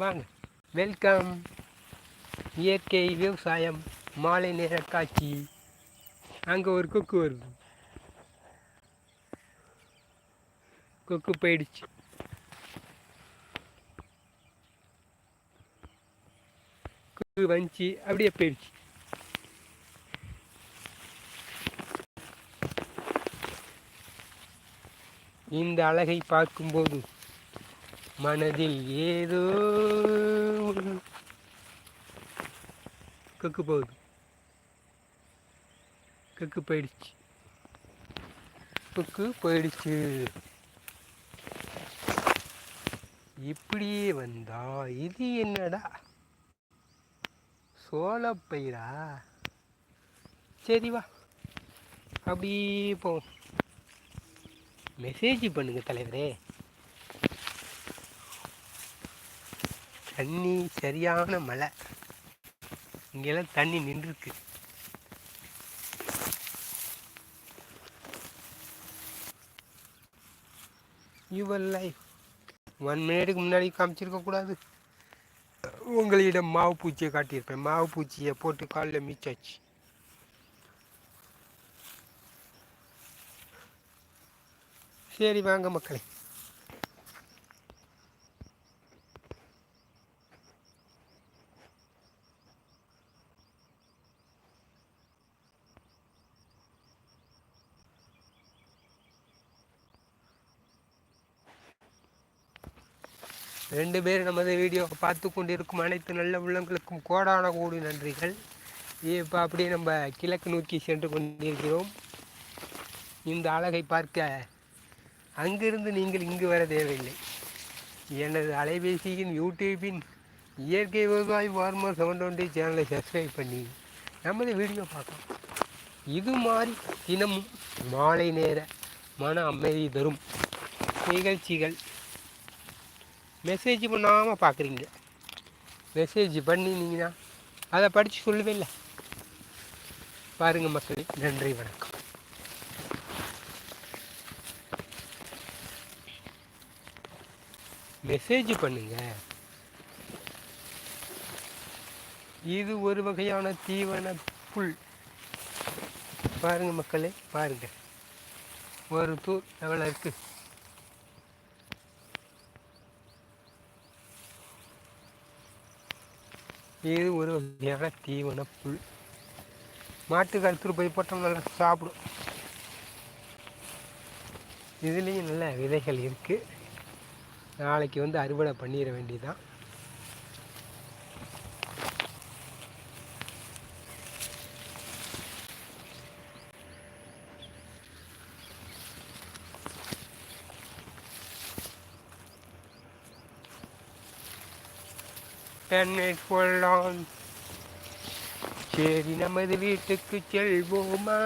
வாங்க. வெல்கம் இயற்கை விவசாயம் மாலை நேர காட்சி. அங்கே ஒரு கொக்கு வருது. கொக்கு போயிடுச்சு. கொக்கு வந்துச்சு அப்படியே போயிடுச்சு. இந்த அழகை பார்க்கும்போது மனதில் ஏதோ கக்கு கொக்கு போகுது. கொக்கு போயிடுச்சு. கொக்கு போயிடுச்சு. இப்படியே வந்தா இது என்னடா? சோளப்பயிரா சரி வா. அப்படியே போவோம். மெசேஜ் பண்ணுங்க தலைவரே. தண்ணி சரியான மழை. இங்கெல்லாம் தண்ணி நின்றுருக்கு. Your life. ஒன் மினிட்டுக்கு முன்னாடி காமிச்சிருக்க கூடாது. உங்களிடம் மாவு பூச்சியை காட்டியிருப்பேன். மாவு பூச்சியை போட்டு காலில் மிச்சாச்சு. சரி வாங்க மக்களே. ரெண்டு பேர் நமது வீடியோ பார்த்து கொண்டிருக்கும் அனைத்து நல்ல உள்ளங்களுக்கும் கோடான கோடி நன்றிகள். இப்போ அப்படியே நம்ம கிழக்கு நோக்கி சென்று கொண்டிருக்கிறோம். இந்த அழகை பார்க்க அங்கிருந்து நீங்கள் இங்கு வர தேவையில்லை. எனது அலைபேசியின் யூடியூபின் இயற்கை விவசாய ஃபார்மர் செவன் டுவெண்ட்டி சேனலை சப்ஸ்கிரைப் பண்ணி நமது வீடியோ பார்க்கலாம். இது மாதிரி தினமும் மாலை நேர மன அமைதி தரும் நிகழ்ச்சிகள் மெசேஜ் பண்ணாமல் பார்க்குறீங்க மெசேஜ் பண்ணினீங்கன்னா அதை படித்து சொல்லவே இல்லை. பாருங்கள் மக்களே நன்றி வணக்கம். மெசேஜ் பண்ணுங்க. இது ஒரு வகையான தீவன புல். பாருங்கள் மக்களே பாருங்கள் ஒரு தூர் எவ்வளோ இருக்குது இது ஒரு வகையான தீவன புல். மாட்டுக்கு அறுத்துட்டு போய் போட்டோம் நல்லா சாப்பிடும். இதுலேயும் நல்ல விதைகள் இருக்குது நாளைக்கு வந்து அறுவடை பண்ணிட வேண்டியதான் சரி நமது வீட்டுக்கு செல்வோமா?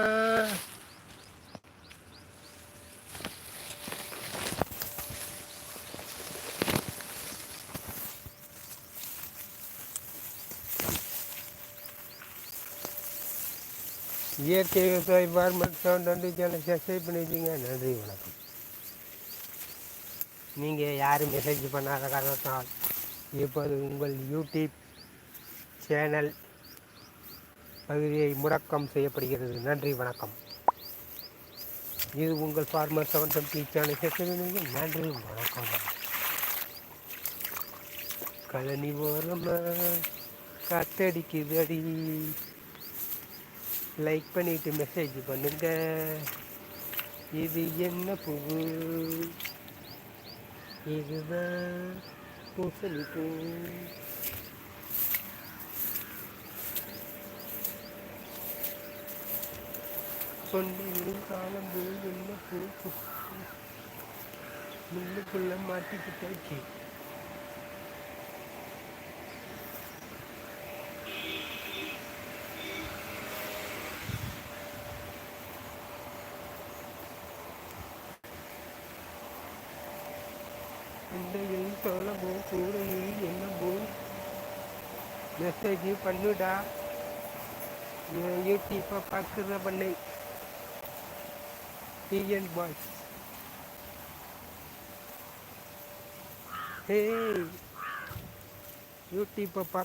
இயற்கை விவசாய ஃபார்மர் சவுண்ட் வந்து சேனல் சப்ஸ்கிரைப் பண்ணிட்டீங்க. நன்றி வணக்கம். நீங்கள் யாரும் மெசேஜ் பண்ணாத காரணத்தால் இப்போது உங்கள் யூடியூப் சேனல் பகுதியை முடக்கம் செய்யப்படுகிறது. நன்றி வணக்கம். இது உங்கள் farmer seven twenty channel subscribe நன்றி வணக்கம். கழனி ஓரம் காத்தடிக்குது அடி லைக் பண்ணிவிட்டு மெசேஜ் பண்ணுங்க. இது என்ன புகு இதுதான் பூசணி பூ சொல்லிவிடும் காலம் பூ என்ன பூ முன்னுக்குள்ள மாட்டிக்கிட்டாச்சு இந்த எழுத்தோல போ கூட என்ன மெசேஜ் பண்ணுடா. யூடியூப்பை பார்க்குற பண்ணை டிஎன் பாய்ஸ் ஹே. யூடியூப்பை பார்க்க